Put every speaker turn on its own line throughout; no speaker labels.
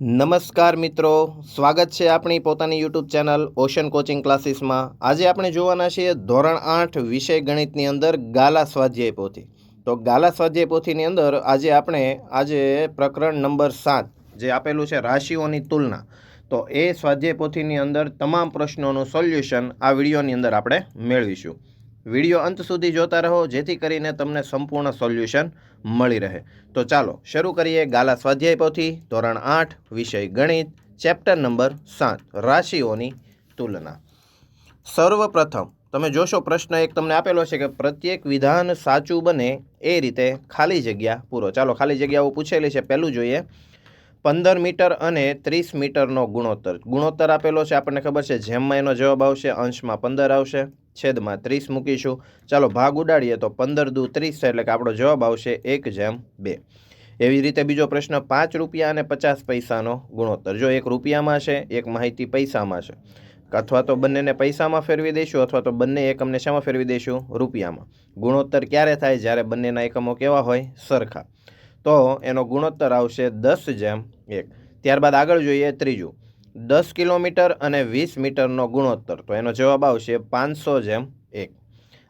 નમસ્કાર મિત્રો, સ્વાગત છે આપણી પોતાની યુટ્યુબ ચેનલ ઓશન કોચિંગ ક્લાસીસમાં આજે આપણે જોવાના છીએ ધોરણ આઠ વિષય ગણિતની અંદર ગાલા સ્વાધ્યાય પોથી. તો ગાલા સ્વાધ્યાય પોથીની અંદર આજે આપણે, આજે પ્રકરણ નંબર સાત, જે આપેલું છે રાશિઓની તુલના. તો એ સ્વાધ્યાય પોથીની અંદર તમામ પ્રશ્નોનું સોલ્યુશન આ વિડીયોની અંદર આપણે મેળવીશું. વીડિયો અંત સુધી જોતા રહો, જેથી કરીને તમને સંપૂર્ણ સોલ્યુશન મળી રહે. તો ચાલો, શરૂ કરીએ ગાલા સ્વાધ્યાય પોથી, ધોરણ આઠ, વિષય ગણિત, ચેપ્ટર નંબર સાત, રાશિઓની તુલના. સર્વપ્રથમ, તમે જોશો પ્રશ્ન એક તમને આપેલો છે કે પ્રત્યેક વિધાન સાચું બને એ રીતે ખાલી જગ્યા પૂરો. ચાલો, ખાલી જગ્યાઓ પૂછેલી છે. પહેલું જોઈએ, પંદર મીટર અને ત્રીસ મીટરનો ગુણોત્તર. ગુણોત્તર આપેલો છે, આપણને ખબર છે. જેમમાં એનો જવાબ આવશે, અંશમાં પંદર આવશે. છેદમાં ત્રીસ મૂકીશું. ચાલો ભાગ ઉડાડીએ તો પંદર દુ ત્રીસ છે એટલે કે આપણો જવાબ આવશે એક જેમ બે. એવી રીતે બીજો પ્રશ્ન, પાંચ રૂપિયા અને પચાસ પૈસાનો ગુણોત્તર. જો એક રૂપિયામાં છે, એક માહિતી પૈસામાં છે. અથવા તો બંનેને પૈસામાં ફેરવી દઈશું અથવા તો બંને એકમને શામાં ફેરવી દઈશું રૂપિયામાં. ગુણોત્તર ક્યારે થાય? જ્યારે બંનેના એકમો કેવા હોય? સરખા. તો એનો ગુણોત્તર આવશે દસ જેમ એક. ત્યારબાદ આગળ જોઈએ ત્રીજું. દસ કિલોમીટર અને વીસ મીટરનો ગુણોત્તર. તો એનો જવાબ આવશે પાંચસો જેમ એક.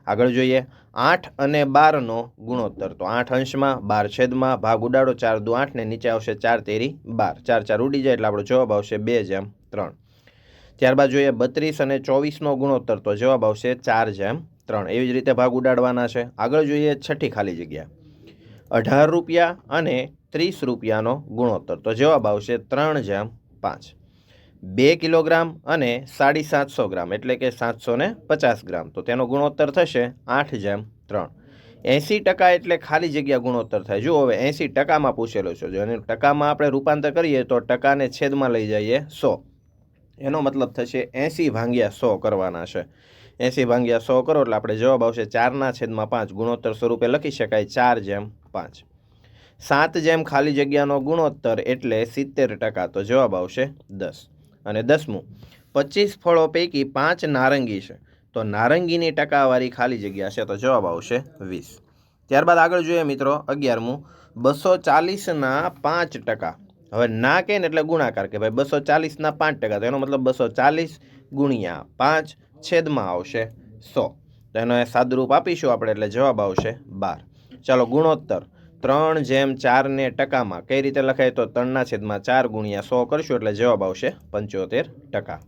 આગળ જોઈએ. આઠ અને બારનો ગુણોત્તર. તો આઠ અંશમાં બાર છેદમાં ભાગ ઉડાડો ચાર દુ આઠને નીચે આવશે ચાર તેરી બાર. ચાર ચાર ઉડી જાય એટલે આપણો જવાબ આવશે બે જેમ ત્રણ. ત્યારબાદ જોઈએ બત્રીસ અને ચોવીસનો ગુણોત્તર. તો જવાબ આવશે ચાર જેમ ત્રણ. એવી જ રીતે ભાગ ઉડાડવાના છે. આગળ જોઈએ છઠ્ઠી ખાલી જગ્યા. અઢાર રૂપિયા અને ત્રીસ રૂપિયાનો ગુણોત્તર. તો જવાબ આવશે ત્રણ જેમ પાંચ. બે કિલોગ્રામ અને સાડી સાતસો ગ્રામ, એટલે કે સાતસો પચાસ ગ્રામ. તો તેનો ગુણોત્તર થશે આઠ જેમ ત્રણ. એંસી ટકા એટલે ખાલી જગ્યા ગુણોત્તર થાય. જુઓ હવે, એંસી ટકામાં પૂછેલો છે. જો એને ટકામાં આપણે રૂપાંતર કરીએ, તો ટકાને છેદમાં લઈ જઈએ સો. એનો મતલબ થશે એંસી ભાંગ્યા સો કરવાના છે. એંસી ભાંગ્યા સો કરો એટલે આપણે જવાબ આવશે ચારના છેદમાં પાંચ. ગુણોત્તર સ્વરૂપે લખી શકાય ચાર જેમ પાંચ. સાત જેમ ખાલી જગ્યાનો ગુણોત્તર એટલે સિત્તેર ટકા. તો જવાબ આવશે દસ. અને દસમું, પચીસ ફળો પૈકી પાંચ નારંગી છે. તો નારંગીની ટકાવારી ખાલી જગ્યા છે તો જવાબ આવશે વીસ. ત્યારબાદ આગળ જોઈએ મિત્રો અગિયારમું, બસો ચાલીસના પાંચ ટકા. હવે ના કહે ને એટલે ગુણાકાર કે ભાઈ બસો ચાલીસના પાંચ ટકા, તો એનો મતલબ બસો ચાલીસ ગુણ્યા પાંચ છેદમાં આવશે સો. તો એનો સાદરૂપ આપીશું આપણે એટલે જવાબ આવશે બાર. ચાલો ગુણોત્તર ત્રણ જેમ ચારને ટકામાં. કઈ રીતે લખાય તો ત્રણના છેદમાં ચાર ગુણ્યા સો કરશું એટલે જવાબ આવશે પંચોતેર ટકા.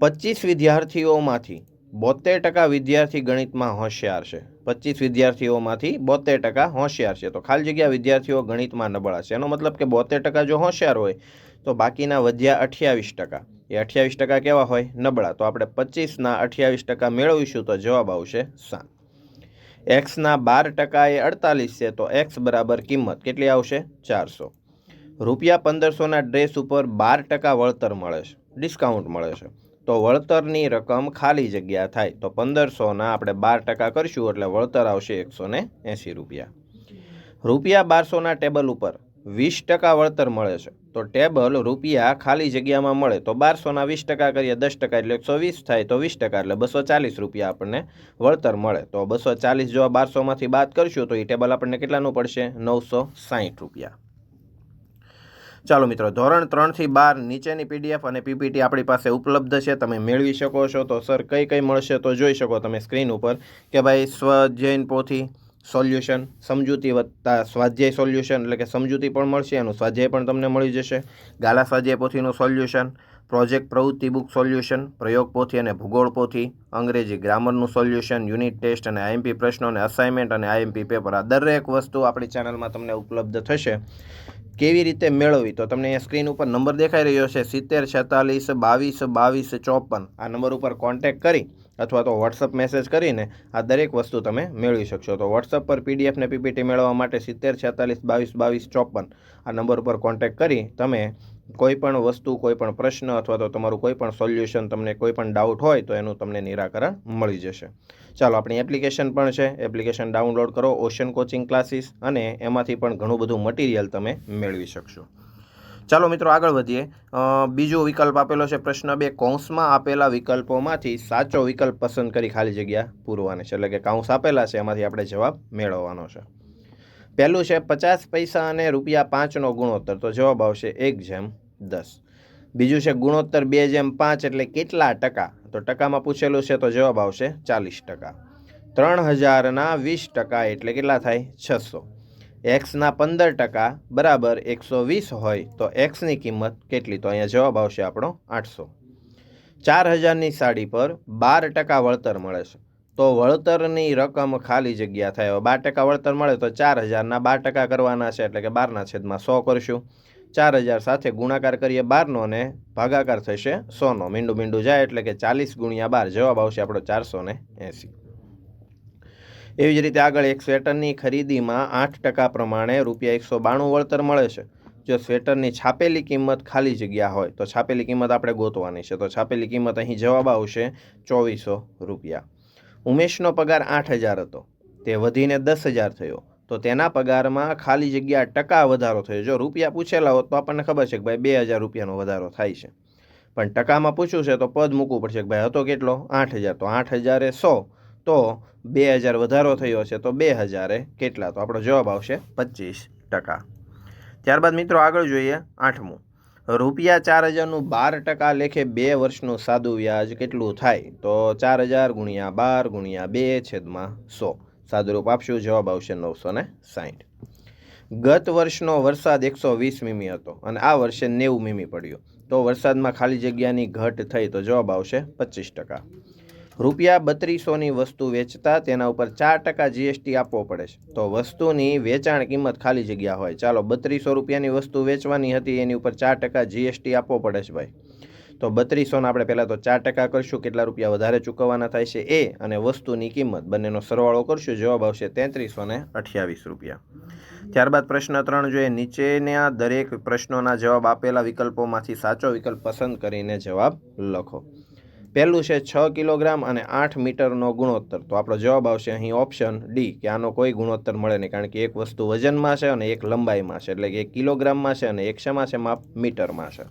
પચીસ વિદ્યાર્થીઓમાંથી બોતેર ટકા વિદ્યાર્થી ગણિતમાં હોશિયાર છે. પચીસ વિદ્યાર્થીઓમાંથી બોતેર ટકા હોશિયાર છે. તો ખાલી જગ્યા વિદ્યાર્થીઓ ગણિતમાં નબળા છે. એનો મતલબ કે બોતેર ટકા જો હોશિયાર હોય, તો બાકીના વધ્યા અઠ્યાવીસ ટકા. એ અઠ્યાવીસ ટકા કેવા હોય? નબળા. તો આપણે પચીસના અઠ્યાવીસ ટકા મેળવીશું તો જવાબ આવશે સાત. એક્સના બાર ટકા એ અડતાલીસ છે, તો એક્સ બરાબર કિંમત કેટલી આવશે? ચારસો. રૂપિયા પંદરસોના ડ્રેસ ઉપર બાર ટકા વળતર મળે છે, ડિસ્કાઉન્ટ મળે છે. તો વળતરની રકમ ખાલી જગ્યા થાય, તો પંદરસોના આપણે બાર ટકા કરીશું, એટલે વળતર આવશે એકસો ને રૂપિયા. રૂપિયા બારસોના ટેબલ ઉપર વીસ ટકા વળતર મળે છે. તો ટેબલ રૂપિયા ખાલી જગ્યામાં મળે તો બારસોના વીસ ટકા કરીએ દસ ટકા એટલે એકસો વીસ થાય તો વીસ ટકા એટલે બસો ચાલીસ રૂપિયા આપણને વળતર મળે. તો બસો ચાલીસ જો બારસોમાંથી બાદ કરશું તો એ ટેબલ આપણને કેટલાનું પડશે? નવસો સાહીઠ રૂપિયા. ચાલો મિત્રો, ધોરણ ત્રણથી બાર નીચેની પીડીએફ અને પીપીટી આપણી પાસે ઉપલબ્ધ છે. તમે મેળવી શકો છો. તો સર, કઈ કઈ મળશે તો જોઈ શકો તમે સ્ક્રીન ઉપર કે ભાઈ સ્વજૈન પોથી સોલ્યુશન, સમજૂતી વત્તા સ્વાધ્યાય સોલ્યુશન, એટલે કે સમજૂતી પણ મળશે, એનું સ્વાધ્યાય પણ તમને મળી જશે. ગાલા સ્વાધ્યાય પોથીનું સોલ્યુશન, પ્રોજેક્ટ પ્રવૃત્તિ બુક સોલ્યુશન, પ્રયોગ પોથી અને ભૂગોળ પોથી, અંગ્રેજી ગ્રામરનું સોલ્યુશન, યુનિટ ટેસ્ટ અને આઈએમપી પ્રશ્નો અને અસાઇનમેન્ટ અને આઈએમપી પેપર આ દરેક વસ્તુ આપણી ચેનલમાં તમને ઉપલબ્ધ થશે. કેવી રીતે મેળવવી? તો તમને અહીંયા સ્ક્રીન ઉપર નંબર દેખાઈ રહ્યો છે, સિત્તેર, છેતાલીસ, બાવીસ બાવીસ, ચોપન. આ નંબર ઉપર કોન્ટેક્ટ કરી અથવા તો વોટ્સઅપ મેસેજ કરીને આ દરેક વસ્તુ તમે મેળવી શકશો. તો વોટ્સઅપ પર પીડીએફ ને પીપીટી મેળવવા માટે સિત્તેર છેતાલીસ બાવીસ બાવીસ ચોપન આ નંબર ઉપર કોન્ટેક્ટ કરી તમે કોઈ પણ વસ્તુ કોઈ પણ પ્રશ્ન અથવા તો તમારું કોઈ પણ સોલ્યુશન તમને કોઈ પણ ડાઉટ હોય તો એનું તમને નિરાકરણ મળી જશે. ચાલો, આપણી એપ્લિકેશન પણ છે. એપ્લિકેશન ડાઉનલોડ કરો ઓશન કોચિંગ ક્લાસીસ અને એમાંથી પણ ઘણું બધું મટીરિયલ તમે મેળવી શકશો. ચાલો મિત્રો આગળ વધીએ. બીજો વિકલ્પ આપેલો છે પ્રશ્ન બે. કૌંસમાં આપેલા વિકલ્પોમાંથી સાચો વિકલ્પ પસંદ કરી ખાલી જગ્યા પૂરવાની છે. એટલે કે કૌંસ આપેલા છે, એમાંથી આપણે જવાબ મેળવવાનો છે. પહેલું છે પચાસ પૈસા અને રૂપિયા પાંચનો ગુણોત્તર. તો જવાબ આવશે એક જેમ દસ. બીજું છે ગુણોત્તર બે જેમ પાંચ, એટલે કેટલા ટકા? તો ટકામાં પૂછેલું છે તો જવાબ આવશે ચાલીસ ટકા. ત્રણ હજારના વીસ ટકા, એટલે કેટલા થાય? છસો. એક્સના પંદર ટકા બરાબર એકસો વીસ હોય તો એક્સની કિંમત કેટલી? તો અહીંયા જવાબ આવશે આપણો આઠસો. ચાર હજારની સાડી પર બાર ટકા વળતર મળે છે. તો વળતરની રકમ ખાલી જગ્યા થાય. બાર ટકા વળતર મળે તો ચાર હજારના બાર ટકા કરવાના છે એટલે કે બારના છેદમાં સો કરશું. ચાર હજાર સાથે ગુણાકાર કરીએ બારનો ને ભાગાકાર થશે સોનો. મીંડું મીંડું જાય એટલે કે ચાલીસ ગુણ્યા બાર. જવાબ આવશે આપણો ચારસો ને એંસી. એવી જ રીતે આગળ એક સ્વેટરની ખરીદીમાં આઠ ટકા પ્રમાણે રૂપિયા એકસો બાણું વળતર મળે છે. જો સ્વેટરની છાપેલી કિંમત ખાલી જગ્યા હોય, તો છાપેલી કિંમત આપણે ગોતવાની છે. તો છાપેલી કિંમત અહીં જવાબ આવશે ચોવીસો રૂપિયા. ઉમેશનો પગાર આઠ હજાર હતો. તે વધીને દસ હજાર થયો. તો તેના પગારમાં ખાલી જગ્યા ટકા વધારો થયો. જો રૂપિયા પૂછેલા હોત તો આપણને ખબર છે કે ભાઈ બે હજાર રૂપિયાનો વધારો થાય છે. પણ ટકામાં પૂછ્યું છે તો પદ મૂકવું પડશે કે ભાઈ હતો કેટલો? આઠ હજાર. તો આઠ હજારે સો. તો બે હજાર વધારો થયો છે તો બે હજારે કેટલા? તો આપણો જવાબ આવશે પચીસ ટકા. ત્યારબાદ મિત્રો આગળ જોઈએ આઠમું. રૂપિયા ચાર હજારનું બાર ટકા લેખે બે વર્ષનું સાદું વ્યાજ કેટલું થાય? તો ચાર હજાર ગુણ્યા બાર ગુણ્યા બે છેદમાં સો. સાદુરૂપ આપશું, જવાબ આવશે નવસો ને સાહીઠ ગત વર્ષનો વરસાદ એકસો વીસ મીમી હતો અને આ વર્ષે નેવું મીમી પડ્યો. તો વરસાદમાં ખાલી જગ્યાની ઘટ થઈ તો જવાબ આવશે પચીસ ટકા. રૂપિયા બત્રીસોની વસ્તુ વેચતા તેના ઉપર ચાર ટકા જીએસટી આપવો પડે છે. તો વસ્તુની વેચાણ કિંમત ખાલી જગ્યા હોય. ચાલો, બત્રીસો રૂપિયાની વસ્તુ વેચવાની હતી, એની ઉપર ચાર ટકા જીએસટી આપવો પડે છે ભાઈ. તો બત્રીસોના આપણે પહેલાં તો ચાર ટકા કરશું, કેટલા રૂપિયા વધારે ચૂકવવાના થાય છે એ અને વસ્તુની કિંમત. બંનેનો સરવાળો કરશું, જવાબ આવશે તેત્રીસો ને અઠ્યાવીસ રૂપિયા. ત્યારબાદ પ્રશ્ન ત્રણ જોઈએ. નીચેના દરેક પ્રશ્નોના જવાબ આપેલા વિકલ્પોમાંથી સાચો વિકલ્પ પસંદ કરીને જવાબ લખો. પહેલું છે છ કિલોગ્રામ અને આઠ મીટરનો ગુણોત્તર. તો આપણો જવાબ આવશે અહીં ઓપ્શન ડી કે આનો કોઈ ગુણોત્તર મળે નહીં, કારણ કે એક વસ્તુ વજનમાં છે અને એક લંબાઈમાં છે. એટલે કે એક કિલોગ્રામમાં છે અને એક શેમાં છે? માપ મીટરમાં છે.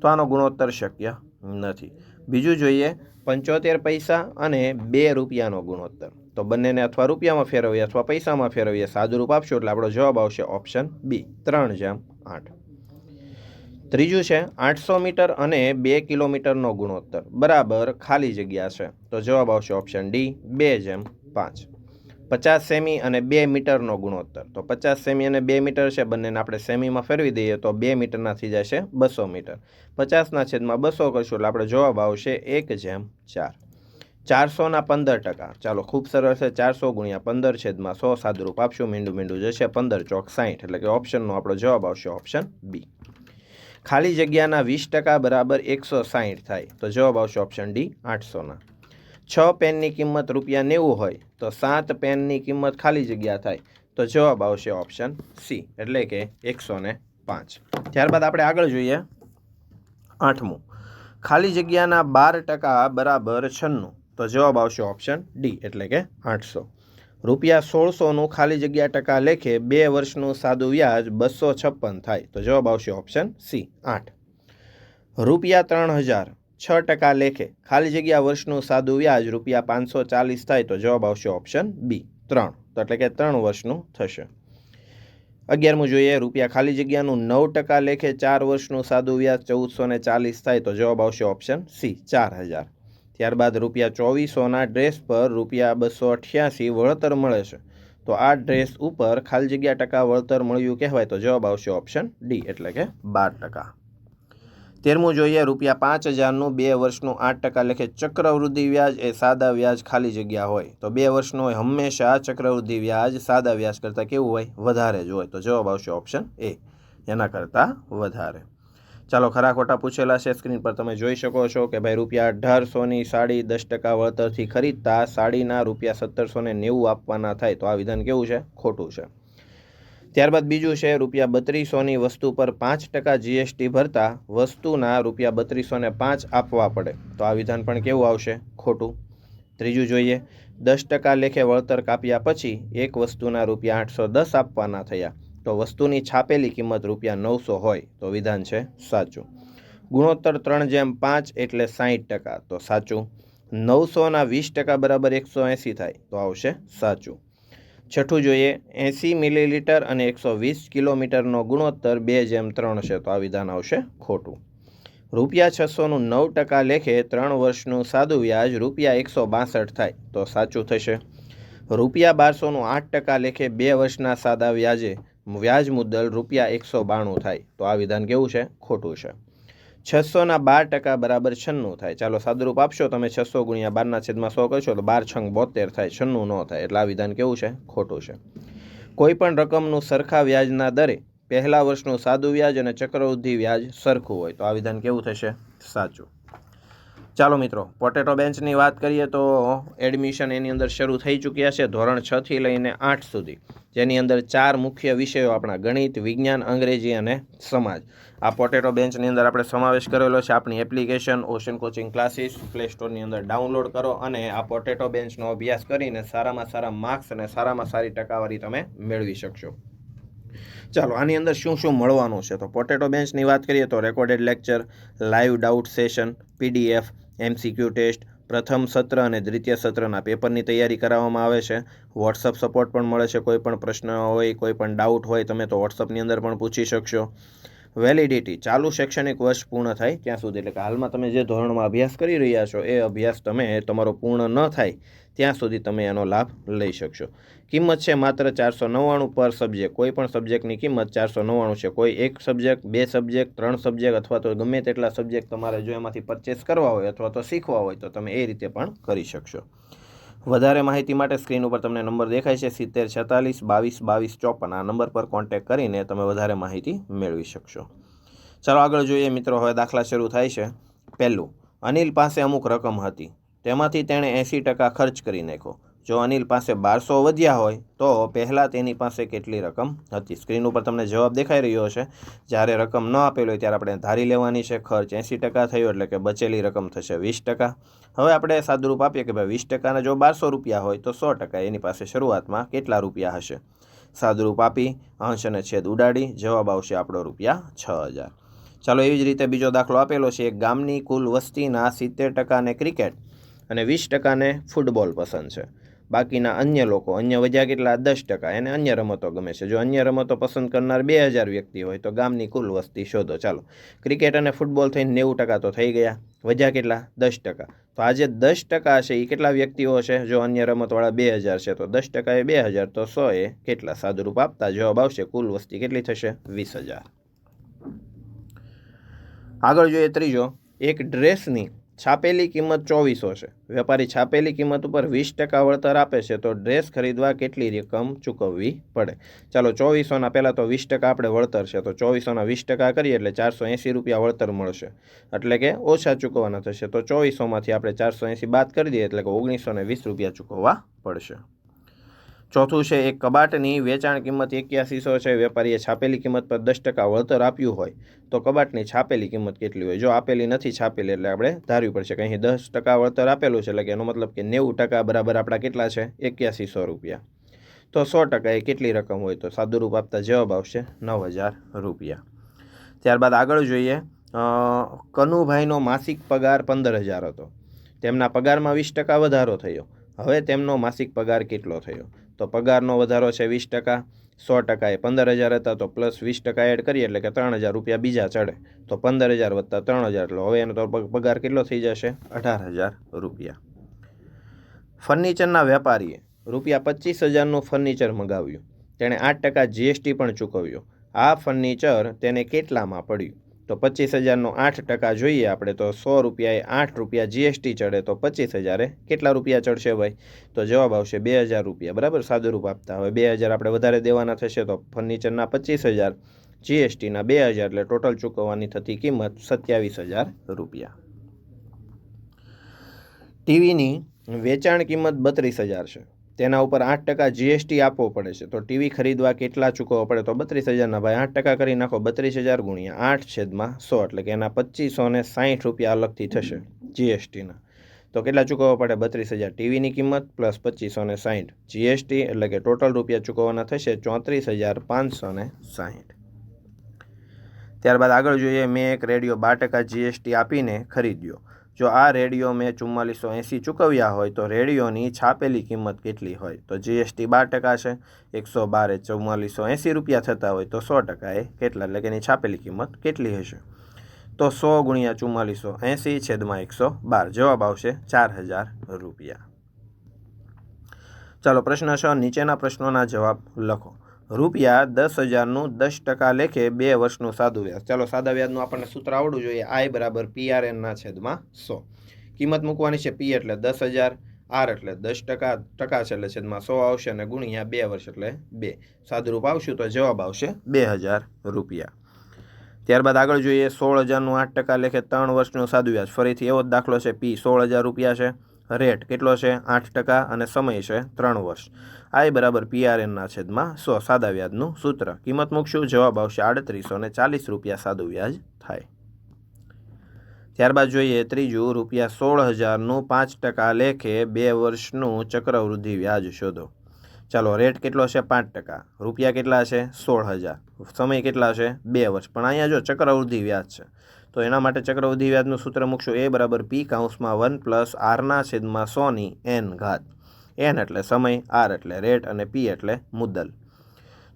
તો આનો ગુણોત્તર શક્ય નથી. બીજું જોઈએ, પંચોતેર પૈસા અને બે રૂપિયાનો ગુણોત્તર. તો બંનેને અથવા રૂપિયામાં ફેરવીએ અથવા પૈસામાં ફેરવીએ. સાદુરૂપ આપશો એટલે આપણો જવાબ આવશે ઓપ્શન બી ત્રણ જેમ આઠ. ત્રીજું છે, આઠસો મીટર અને બે કિલોમીટરનો ગુણોત્તર. બરાબર ખાલી જગ્યા છે. તો જવાબ આવશે ઓપ્શન ડી બે જેમ પાંચ. પચાસ સેમી અને બે મીટરનો ગુણોત્તર. તો પચાસ સેમી અને બે મીટર છે, બંનેને આપણે સેમીમાં ફેરવી દઈએ તો બે મીટરના થઈ જશે બસો મીટર. પચાસના છેદમાં બસો કરશું એટલે આપણે જવાબ આવશે એક જેમ ચાર. ચારસોના પંદર ટકા. ચાલો, ખૂબ સરળ છે, ચારસો ગુણ્યા પંદર છેદમાં સો સાદુરૂપ આપશું. મીંડું મીંડું જશે પંદર ચોક સાહીઠ એટલે કે ઓપ્શનનો આપણો જવાબ આવશે ઓપ્શન બી ખાલી જગ્યાના વીસ ટકા બરાબર એકસો સાહીઠ થાય. તો જવાબ આવશે ઓપ્શન ડી આઠસોના છ પેનની કિંમત રૂપિયા નેવું હોય, તો સાત પેનની કિંમત ખાલી જગ્યા થાય. તો જવાબ આવશે ઓપ્શન સી એટલે કે એકસો ને પાંચ. ત્યારબાદ આપણે આગળ જોઈએ આઠમું. ખાલી જગ્યાના બાર ટકા બરાબર છન્નું. તો જવાબ આવશે ઓપ્શન ડી એટલે કે આઠસો. રૂપિયા સોળસોનું ખાલી જગ્યા ટકા લેખે બે વર્ષનું સાદું વ્યાજ બસો છપ્પન થાય. તો જવાબ આવશે ઓપ્શન સી, આઠ. રૂપિયા ત્રણ હજાર છ ટકા લેખે ખાલી જગ્યા વર્ષનું સાદું વ્યાજ રૂપિયા પાંચસો ચાલીસ થાય તો જવાબ આવશે ઓપ્શન બી, ત્રણ. તો એટલે કે ત્રણ વર્ષનું થશે. અગિયારમું જોઈએ, રૂપિયા ખાલી જગ્યાનું નવ ટકા લેખે ચાર વર્ષનું સાદું વ્યાજ ચૌદસો ચાલીસ થાય તો જવાબ આવશે ઓપ્શન સી, ચાર હજાર. ત્યારબાદ રૂપિયા ચોવીસોના ડ્રેસ પર રૂપિયા બસો અઠ્યાસી વળતર મળે છે. તો આ ડ્રેસ ઉપર ખાલી જગ્યા ટકા વળતર મળ્યું કહેવાય તો જવાબ આવશે ઓપ્શન ડી, એટલે કે બાર ટકા. તેરમું જોઈએ, રૂપિયા પાંચ હજારનું બે વર્ષનું આઠ ટકા લેખે ચક્રવૃદ્ધિ વ્યાજ એ સાદા વ્યાજ ખાલી જગ્યા હોય. તો બે વર્ષનું હોય, હંમેશા ચક્રવૃદ્ધિ વ્યાજ સાદા વ્યાજ કરતાં કેવું હોય? વધારે જ હોય. તો જવાબ આવશે ઓપ્શન એ. એના કરતાં વધારે. ચાલો ખરા ખોટા પૂછેલા છે સ્ક્રીન પર. તમે જોઈ શકો છો કે ભાઈ રૂપિયા અઢારસોની સાડી દસ ટકા વળતરથી ખરીદતા સાડીના રૂપિયા સત્તરસો ને નેવું આપવાના થાય તો આ વિધાન કેવું છે? ખોટું છે. ત્યારબાદ બીજું છે, રૂપિયા બત્રીસોની વસ્તુ પર પાંચ ટકા જીએસટી ભરતા વસ્તુના રૂપિયા બત્રીસો ને પાંચ આપવા પડે. તો આ વિધાન પણ કેવું આવશે? ખોટું. ત્રીજું જોઈએ, દસ ટકા લેખે વળતર કાપ્યા પછી એક વસ્તુના રૂપિયા આઠસો દસ આપવાના થયા. તો વસ્તુની છાપેલી કિંમત રૂપિયા નવસો હોય તો વિધાન છે સાચું. ગુણોત્તર ત્રણ જેમ પાંચ એટલે સાહીઠ ટકા. તો સાચું. નવસોના વીસ ટકા બરાબર એકસો એંસી થાય તો આવશે સાચું. છઠ્ઠું જોઈએ. એંસી મિલીલીટર અને એકસો વીસ કિલોમીટરનો ગુણોત્તર બે જેમ ત્રણ છે તો આ વિધાન આવશે ખોટું. રૂપિયા છસોનું નવ ટકા લેખે ત્રણ વર્ષનું સાદું વ્યાજ રૂપિયા એકસો બાસઠ થાય તો સાચું થશે. રૂપિયા બારસોનું આઠ ટકા લેખે બે વર્ષના સાદા વ્યાજે વ્યાજ મુદ્દલ રૂપિયા એકસો બાણું થાય. તો આ વિધાન કેવું છે? ખોટું છે. છસોના બાર ટકા બરાબર છન્નું થાય. ચાલો સાદુરૂપ આપશો, તમે છસો ગુણ્યા બારના છેદમાં સો કરશો, તો બાર છંગ બોતેર થાય, છન્નું ન થાય. એટલે આ વિધાન કેવું છે? ખોટું છે. કોઈ પણ રકમનું સરખા વ્યાજના દરે પહેલા વર્ષનું સાદું વ્યાજ અને ચક્રવૃદ્ધિ વ્યાજ સરખું હોય. તો આ વિધાન કેવું થશે? સાચું. ચાલો મિત્રો પોટેટો બેન્ચની વાત કરીએ તો એડમિશન એની અંદર શરૂ થઈ ચૂક્યા છે ધોરણ છથી લઈને આઠ સુધી. જેની અંદર ચાર મુખ્ય વિષયો આપણા ગણિત, વિજ્ઞાન, અંગ્રેજી અને સમાજ. આ પોટેટો બેન્ચની અંદર આપણે સમાવેશ કરેલો છે આપણી application Ocean Coaching Classes play સ્ટોરની અંદર ડાઉનલોડ કરો અને આ પોટેટો બેન્ચનો અભ્યાસ કરીને સારામાં સારા માર્ક્સ અને સારામાં સારી ટકાવારી તમે મેળવી શકશો. ચાલો, આની અંદર શું શું મળવાનું છે? તો પોટેટો બેન્ચની વાત કરીએ તો recorded lecture live doubt session PDF MCQ test, પ્રથમ સત્ર અને દ્વિતીય સત્રના પેપરની તૈયારી કરાવવામાં આવે છે. વોટ્સઅપ સપોર્ટ પણ મળે છે. કોઈ પણ પ્રશ્ન હોય, કોઈ પણ ડાઉટ હોય, તમે તો વોટ્સઅપની અંદર પણ પૂછી શકશો. વેલિડિટી ચાલુ શૈક્ષણિક વર્ષ પૂર્ણ થાય ત્યાં સુધી. એટલે કે હાલમાં તમે જે ધોરણમાં અભ્યાસ કરી રહ્યા છો, એ અભ્યાસ તમે તમારો પૂર્ણ ન થાય ત્યાં સુધી તમે એનો લાભ લઈ શકશો. કિંમત છે માત્ર ચારસો નવ્વાણું પર સબ્જેક્ટ. કોઈ પણ સબ્જેક્ટની કિંમત ચારસો નવ્વાણું છે. કોઈ એક સબ્જેક્ટ, બે સબ્જેક્ટ, ત્રણ સબ્જેક્ટ અથવા તો ગમે તેટલા સબ્જેક્ટ તમારે જો એમાંથી પરચેસ કરવા હોય અથવા તો શીખવા હોય તો તમે એ રીતે પણ કરી શકશો. વધારે માહિતી માટે સ્ક્રીન ઉપર તમને નંબર દેખાય છે સિત્તેર છેતાલીસ બાવીસ બાવીસ ચોપન. આ નંબર પર કોન્ટેક કરીને તમે વધારે માહિતી મેળવી શકશો. ચાલો આગળ જોઈએ મિત્રો, હવે દાખલા શરૂ થાય છે. પહેલું, અનિલ પાસે અમુક રકમ હતી. તેમાંથી તેણે એંસી ટકા ખર્ચ કરી નાખ્યો. જો અનિલ પાસે બારસો વધ્યા હોય, તો પહેલાં તેની પાસે કેટલી રકમ હતી? સ્ક્રીન ઉપર તમને જવાબ દેખાઈ રહ્યો છે જ્યારે રકમ ન આપેલો હોય ત્યારે આપણે ધારી લેવાની છે, ખર્ચ એંસી ટકા થયો એટલે કે બચેલી રકમ થશે વીસ ટકા. હવે આપણે સાદુરૂપ આપીએ કે ભાઈ વીસ ટકાના જો બારસો રૂપિયા હોય, તો સો ટકા એની પાસે શરૂઆતમાં કેટલા રૂપિયા હશે? સાદુરૂપ આપી, અંશ અને છેદ ઉડાડી, જવાબ આવશે આપણો રૂપિયા છ હજાર. ચાલો એવી જ રીતે બીજો દાખલો આપેલો છે, એક ગામની કુલ વસ્તીના સિત્તેર ટકાને ક્રિકેટ અને વીસ ટકાને ફૂટબોલ પસંદ છે. બાકીના અન્ય લોકો, અન્ય વજા કેટલા? દસ ટકા. એને અન્ય રમતો ગમે છે. જો અન્ય રમતો પસંદ કરનાર બે હજાર વ્યક્તિ હોય, તો ગામની કુલ વસ્તી શોધો. ચાલો. ક્રિકેટ અને ફૂટબોલ થઈને નેવું ટકા તો થઈ ગયા. વજા કેટલા? દસ ટકા. તો આજે દસ ટકા છે એ કેટલા વ્યક્તિઓ છે જો અન્ય રમતવાળા બે હજાર છે, તો દસ ટકા એ બે હજાર. તો સો એ કેટલા? સાદુરૂપ આપતા જવાબ આવશે. કુલ વસ્તી કેટલી થશે? વીસ હજાર. આગળ જોઈએ ત્રીજો. એક ડ્રેસની છાપેલી કિંમત ચોવીસો છે. વેપારી છાપેલી કિંમત ઉપર વીસ ટકા વળતર આપે છે તો ડ્રેસ ખરીદવા કેટલી રકમ ચૂકવવી પડે? ચાલો ચોવીસોના પહેલાં તો વીસ ટકા આપણે વળતર છે. તો ચોવીસોના વીસ ટકા કરીએ એટલે ચારસો એંસી રૂપિયા વળતર મળશે. એટલે કે ઓછા ચૂકવવાના થશે. તો ચોવીસોમાંથી આપણે ચારસો એંસી બાદ કરી દઈએ એટલે કે ઓગણીસો ને વીસ રૂપિયા ચૂકવવા પડશે. ચોથું છે, એક કબાટની વેચાણ કિંમત એક્યાસીસો છે, વેપારીએ છાપેલી કિંમત પર દસ ટકા વળતર આપ્યું હોય તો કબાટની છાપેલી કિંમત કેટલી હોય? જો આપેલી નથી છાપેલી એટલે આપણે ધારવી પડશે કે અહીં દસ ટકા વળતર આપેલું છે, એટલે કે એનો મતલબ કે નેવું ટકા બરાબર આપણા કેટલા છે? એક્યાસીસો રૂપિયા. તો સો ટકા એ કેટલી રકમ હોય તો સાદુરૂપ આપતા જવાબ આવશે નવ હજાર રૂપિયા. ત્યારબાદ આગળ જોઈએ કનુભાઈનો માસિક પગાર પંદર હજાર હતો. તેમના પગારમાં વીસ ટકા વધારો થયો. હવે તેમનો માસિક પગાર કેટલો થયો? તો પગારનો વધારો છે વીસ ટકા, સો ટકા એ પંદર હજાર હતા, તો પ્લસ વીસ ટકા એડ કરીએ એટલે કે ત્રણ હજાર રૂપિયા બીજા ચડે. તો પંદર હજાર વત્તા ત્રણ હજાર, એટલે હવે એનો તો પગાર કેટલો થઈ જશે? અઢાર હજાર રૂપિયા. ફર્નિચરના વેપારીએ રૂપિયા પચીસ હજારનું ફર્નિચર મગાવ્યું. તેણે આઠ ટકા જીએસટી પણ ચૂકવ્યો. આ ફર્નિચર તેને કેટલામાં પડ્યું? તો પચીસ હજારનો આઠ ટકા જોઈએ આપણે તો સો રૂપિયાએ આઠ રૂપિયા જીએસટી ચડે તો પચીસ હજારે કેટલા રૂપિયા ચડશે ભાઈ? તો જવાબ આવશે બે હજાર રૂપિયા. બરાબર? સાદુરૂપ આપતા. હવે બે હજાર આપણે વધારે દેવાના થશે તો ફર્નિચરના પચીસ હજાર જીએસટીના બે હજાર એટલે ટોટલ ચૂકવવાની થતી કિંમત સત્યાવીસ હજાર રૂપિયા. ટીવીની વેચાણ કિંમત બત્રીસ હજાર છે. તેના ઉપર આઠ ટકા જીએસટી આપવો પડે છે. તો ટીવી ખરીદવા કેટલા ચૂકવવા પડે? તો બત્રીસ હજારના ભાઈ, આઠ ટકા કરી નાખો, બત્રીસ હજાર ગુણ્યા આઠ છેદમાં સો, એટલે કે એના પચીસો ને સાહીઠ રૂપિયા અલગથી થશે જીએસટીના તો કેટલા ચૂકવવા પડે? બત્રીસ હજાર. ટીવીની કિંમત પ્લસ પચીસો ને સાહીઠ. જીએસટી એટલે કે ટોટલ રૂપિયા ચૂકવવાના થશે ચોત્રીસ હજાર પાંચસો ને સાહીઠ. ત્યારબાદ આગળ જોઈએ, મેં એક રેડિયો બાર ટકા જીએસટી આપીને ખરીદ્યો. જો આ રેડિયો મેં ચુમ્માલીસો એંસી ચૂકવ્યા હોય તો રેડિયોની છાપેલી કિંમત કેટલી હોય? તો જીએસટી બાર ટકા છે, એકસો બારે ચુમ્માલીસો એંસી રૂપિયા થતા હોય તો સો ટકાએ કેટલા? એટલે કે એની છાપેલી કિંમત કેટલી હશે? તો સો ગુણ્યા ચુમ્માલીસો એંસી છેદમાં એકસો બાર, જવાબ આવશે ચાર હજાર રૂપિયા. ચાલો પ્રશ્ન છ, નીચેના પ્રશ્નોના જવાબ લખો. રૂપિયા દસ હજારનું દસ ટકા લેખે બે વર્ષનું સાદું વ્યાજ. ચાલો, સાદા વ્યાજનું આપણને સૂત્ર આવડવું જોઈએ. આઈ બરાબર પીઆરએનના છેદમાં સો. કિંમત મૂકવાની છે પી એટલે દસ હજાર, આર એટલે દસ ટકા ટકા છે એટલે છેદમાં સો આવશે અને ગુણ્યા બે વર્ષ એટલે બે. સાદુરૂપ આવશું તો જવાબ આવશે બે હજાર રૂપિયા. ત્યારબાદ આગળ જોઈએ સોળ હજારનું આઠ ટકા લેખે ત્રણ વર્ષનું સાદું વ્યાજ. ફરીથી એવો જ દાખલો છે. પી સોળ હજાર રૂપિયા છે, રેટ કેટલો છે? આઠ ટકા અને સમય છે ત્રણ વર્ષ. આઈ બરાબર પીઆરએનના છેદમાં સો. સાદા વ્યાજનું સૂત્ર. કિંમત મૂકશું. જવાબ આવશે આડત્રીસો ને ચાલીસ રૂપિયા સાદું વ્યાજ થાય. ત્યારબાદ જોઈએ ત્રીજું, રૂપિયા સોળ હજારનું પાંચ ટકા લેખે બે વર્ષનું ચક્રવૃદ્ધિ વ્યાજ શોધો. ચાલો, રેટ કેટલો છે? પાંચ ટકા. રૂપિયા કેટલા છે? સોળ હજાર. સમય કેટલા છે? બે વર્ષ. પણ અહીંયા જો ચક્રવૃદ્ધિ વ્યાજ છે, તો એના માટે ચક્રવૃદ્ધિ વ્યાજનું સૂત્ર મૂકશો. એ બરાબર પી કાઉન્સમાં વન પ્લસ આરના છેદમાં સોની એન ઘાત. એન એટલે સમય, આર એટલે રેટ અને પી એટલે મુદ્દલ.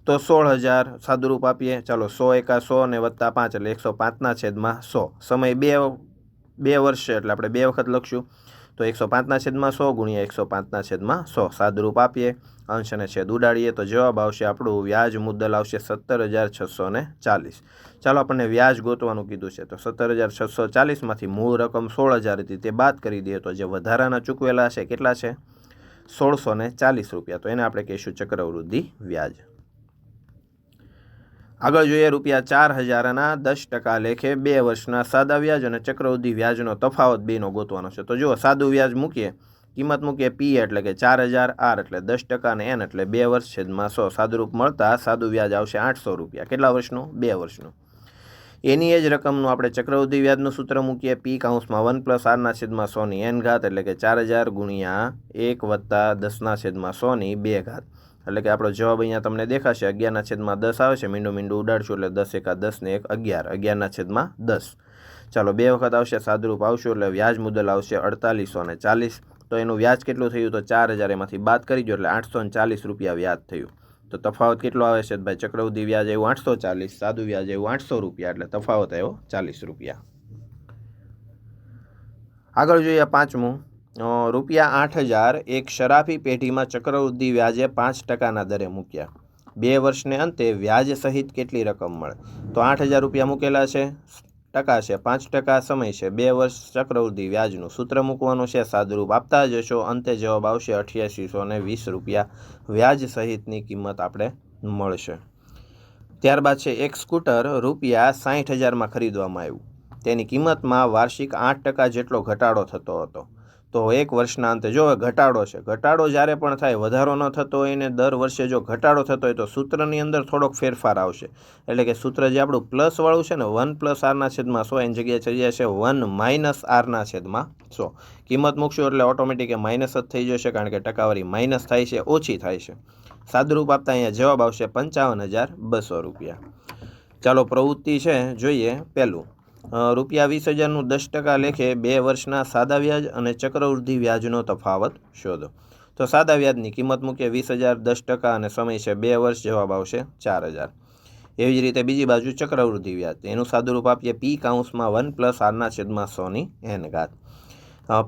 તો સોળ હજાર સાદુરૂપ આપીએ. ચાલો સો એકા સો ને વત્તા પાંચ એટલે એકસો પાંચના છેદમાં સો. સમય બે બે વર્ષ એટલે આપણે બે વખત લખશું. તો એકસો પાંચના છેદમાં સો ગુણ્યા એકસો પાંચના છેદમાં સો. સાદુરૂપ આપીએ. અંશ અને છેદ ઉડાડીએ તો જવાબ આવશે આપણું વ્યાજ મુદ્દલ આવશે સત્તર હજાર છસો ને ચાલીસ. ચાલો આપણને વ્યાજ ગોતવાનું કીધું છે. તો સત્તર હજાર છસો ચાલીસમાંથી મૂળ રકમ સોળ હજાર હતી. તે બાદ કરી દઈએ તો જે વધારાના ચૂકવેલા છે કેટલા છે? સોળસો ને ચાલીસ રૂપિયા. તો એને આપણે કહીશું ચક્રવૃદ્ધિ વ્યાજ. આગળ જોઈએ રૂપિયા ચાર હજારના દસ ટકા લેખે બે વર્ષના સાદા વ્યાજ અને ચક્રવૃદ્ધિ વ્યાજનો તફાવત બેનો ગોતવાનો છે. તો જુઓ, સાદું વ્યાજ મૂકીએ, કિંમત મૂકીએ પી એટલે કે ચાર હજાર આર એટલે દસ ટકા અને એન એટલે બે વર્ષ છેદમાં સો. સાદુરૂપ મળતા સાદું વ્યાજ આવશે આઠસો રૂપિયા. કેટલા વર્ષનું? બે વર્ષનું. એની એ જ રકમનું આપણે ચક્રવૃદ્ધિ વ્યાજનું સૂત્ર મૂકીએ. પી કાઉન્સમાં વન પ્લસ આરના છેદમાં સોની એન ઘાત એટલે કે ચાર હજાર ગુણ્યા એક વત્તા દસના છેદમાં સોની બે ઘાત. એટલે કે આપણો જવાબ અહીંયા તમને દેખાશે. અગિયારના છેદમાં દસ આવે છે મીંડું મીંડું ઉડાડશું એટલે દસ એકા દસ ને એક અગિયાર. અગિયારના છેદમાં દસ. ચાલો, બે વખત આવશે. સાદુરૂપ આવશું એટલે વ્યાજ મુદ્દલ આવશે અડતાલીસો અને ચાલીસ. તો એનું વ્યાજ કેટલું થયું? તો ચાર હજાર એમાંથી બાદ કરી દો એટલે આઠસો ચાલીસ રૂપિયા વ્યાજ થયું. તો તફાવત કેટલો આવે છે? ભાઈ, ચક્રવૃદ્ધિ વ્યાજ એવું આઠસો ચાલીસ, સાદું વ્યાજ એવું આઠસો રૂપિયા, એટલે તફાવત આવ્યો ચાલીસ રૂપિયા. આગળ જોઈએ પાંચમું. રૂપિયા આઠ હજાર એક શરાફી પેઢીમાં ચક્રવૃદ્ધિ વ્યાજે પાંચ ટકાના દરે મૂક્યા. બે વર્ષને અંતે વ્યાજ સહિત કેટલી રકમ મળે? તો આઠ હજાર રૂપિયા મૂકેલા છે. ટકા છે, પાંચ ટકા સમય છે, બે વર્ષ ચક્રવૃદ્ધિ વ્યાજનું સૂત્ર મૂકવાનું છે, સાદુરૂપ આપતા જશો, અંતે જવાબ આવશે અઠ્યાસીસો ને વીસ રૂપિયા. વ્યાજ સહિતની કિંમત આપણે મળશે. ત્યારબાદ છે, એક સ્કૂટર રૂપિયા સાઠ હજારમાં ખરીદવામાં આવ્યું. તેની કિંમતમાં વાર્ષિક આઠ ટકા જેટલો ઘટાડો થતો હતો. તો એક વર્ષના અંતે જો ઘટાડો છે, ઘટાડો જ્યારે પણ થાય, વધારો ન થતો હોય ને દર વર્ષે જો ઘટાડો થતો હોય તો સૂત્રની અંદર થોડોક ફેરફાર આવશે. એટલે કે સૂત્ર જે આપણું પ્લસવાળું છે ને વન પ્લસ આરના છેદમાં સો, એની જગ્યાએ થઈ જશે વન માઇનસ આરના છેદમાં સો. કિંમત મૂકશું એટલે ઓટોમેટિક માઇનસ જ થઈ જશે કારણ કે ટકાવારી માઇનસ થાય છે, ઓછી થાય છે. સાદુરૂપ આપતા અહીંયા જવાબ આવશે પંચાવન હજાર બસો રૂપિયા. ચાલો પ્રવૃત્તિ છે, જોઈએ પહેલું. રૂપિયા વીસ હજારનું દસ ટકા લેખે બે વર્ષના સાદા વ્યાજ અને ચક્રવૃદ્ધિ વ્યાજનો તફાવત શોધો. તો સાદા વ્યાજની કિંમત મૂકીએ, વીસ હજાર, દસ ટકા અને સમય છે બે વર્ષ, જવાબ આવશે ચાર હજાર. એવી જ રીતે બીજી બાજુ ચક્રવૃદ્ધિ વ્યાજ. એનું સાદુરૂપ આપીએ, પી કાઉન્સમાં વન પ્લસ આરના છેદમાં સોની એન ઘાત.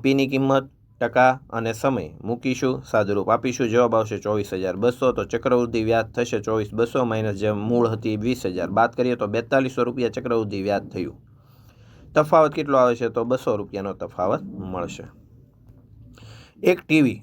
પીની કિંમત, ટકા અને સમય મૂકીશું, સાદુરૂપ આપીશું, જવાબ આવશે ચોવીસ હજાર બસો. તો ચક્રવૃદ્ધિ વ્યાજ થશે ચોવીસ બસો માઇનસ જે મૂળ હતી વીસ હજાર. બાદ કરીએ તો બેતાલીસો રૂપિયા ચક્રવૃદ્ધિ વ્યાજ થયું. તફાવત કેટલો આવે છે તો બસો રૂપિયાનો તફાવત મળશે. એક ટીવી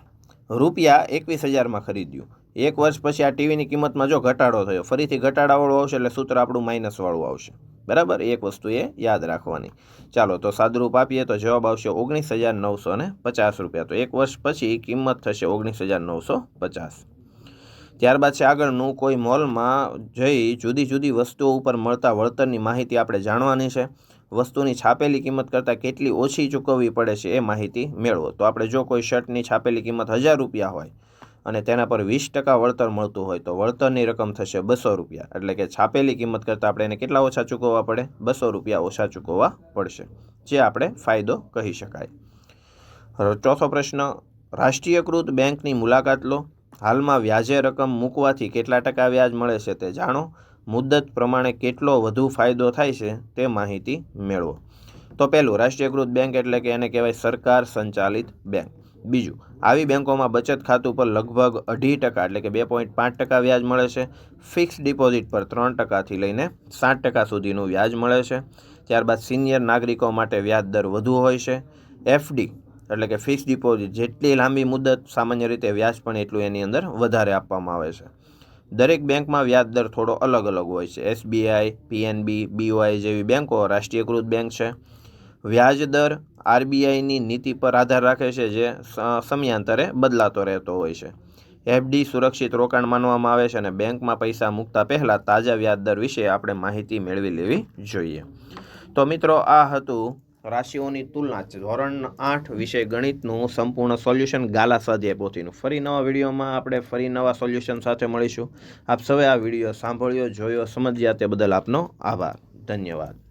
રૂપિયા એકવીસ હજારમાં ખરીદ્યું. એક વર્ષ પછી આ ટીવીની કિંમતમાં જો ઘટાડો થયો, ફરીથી ઘટાડાવાળું આવશે એટલે સૂત્ર આપણું માઇનસવાળું આવશે. બરાબર? એક વસ્તુ એ યાદ રાખવાની. ચાલો, તો સાદુરૂપ આપીએ તો જવાબ આવશે ઓગણીસ હજાર નવસો ને પચાસ રૂપિયા. તો એક વર્ષ પછી કિંમત થશે ઓગણીસ હજાર નવસો પચાસ. ત્યારબાદ છે આગળનું, કોઈ મોલમાં જઈ જુદી જુદી વસ્તુઓ ઉપર મળતા વળતરની માહિતી આપણે જાણવાની છે. વસ્તુની છાપેલી કિંમત કરતાં કેટલી ઓછી ચૂકવવી પડે છે એ માહિતી મેળવો. તો આપણે જો કોઈ શર્ટની છાપેલી કિંમત હજાર રૂપિયા હોય અને તેના પર વીસ ટકા વળતર મળતું હોય તો વળતરની રકમ થશે બસો રૂપિયા. એટલે કે છાપેલી કિંમત કરતાં આપણે એને કેટલા ઓછા ચૂકવવા પડે? બસો રૂપિયા ઓછા ચૂકવવા પડશે. જે આપણે ફાયદો કહી શકાય. ચોથો પ્રશ્ન, રાષ્ટ્રીયકૃત બેંકની મુલાકાત લો. હાલમાં વ્યાજે રકમ મૂકવાથી કેટલા ટકા વ્યાજ મળે છે તે જાણો. મુદ્દત પ્રમાણે કેટલો વધુ ફાયદો થાય છે તે માહિતી મેળવો. તો પહેલું, રાષ્ટ્રીયકૃત બેંક એટલે કે એને કહેવાય સરકાર સંચાલિત બેંક. બીજું, આવી બેંકોમાં બચત ખાતું પર લગભગ અઢી ટકા એટલે કે બે પોઈન્ટ પાંચ ટકા વ્યાજ મળે છે. ફિક્સ ડિપોઝિટ પર ત્રણ ટકાથી લઈને સાત ટકા સુધીનું વ્યાજ મળે છે. ત્યારબાદ સિનિયર નાગરિકો માટે વ્યાજ દર વધુ હોય છે. એફડી એટલે કે ફિક્સ ડિપોઝિટ જેટલી લાંબી મુદત સામાન્ય રીતે વ્યાજ પણ એટલું એની અંદર વધારે આપવામાં આવે છે. દરેક બેંકમાં વ્યાજદર થોડો અલગ અલગ હોય છે. એસબીઆઈ, પીએનબી બીઓઆઈ જેવી બેંકો રાષ્ટ્રીયકૃત બેંક છે. વ્યાજ દર આરબીઆઈની નીતિ પર આધાર રાખે છે જે સમયાંતરે બદલાતો રહેતો હોય છે. એફડી સુરક્ષિત રોકાણ માનવામાં આવે છે અને બેંકમાં પૈસા મૂકતા પહેલાં તાજા વ્યાજ દર વિશે આપણે માહિતી મેળવી લેવી જોઈએ. તો મિત્રો, આ હતું રાશિઓની તુલના ધોરણ આઠ વિષય ગણિતનું સંપૂર્ણ સોલ્યુશન ગાલા સ્વાધ્યાય પોથીનું ફરી નવા વિડીયોમાં આપણે ફરી નવા સોલ્યુશન સાથે મળીશું. આપ સૌએ આ વીડિયો સાંભળ્યો, જોયો, સમજ્યા તે બદલ આપનો આભાર. ધન્યવાદ.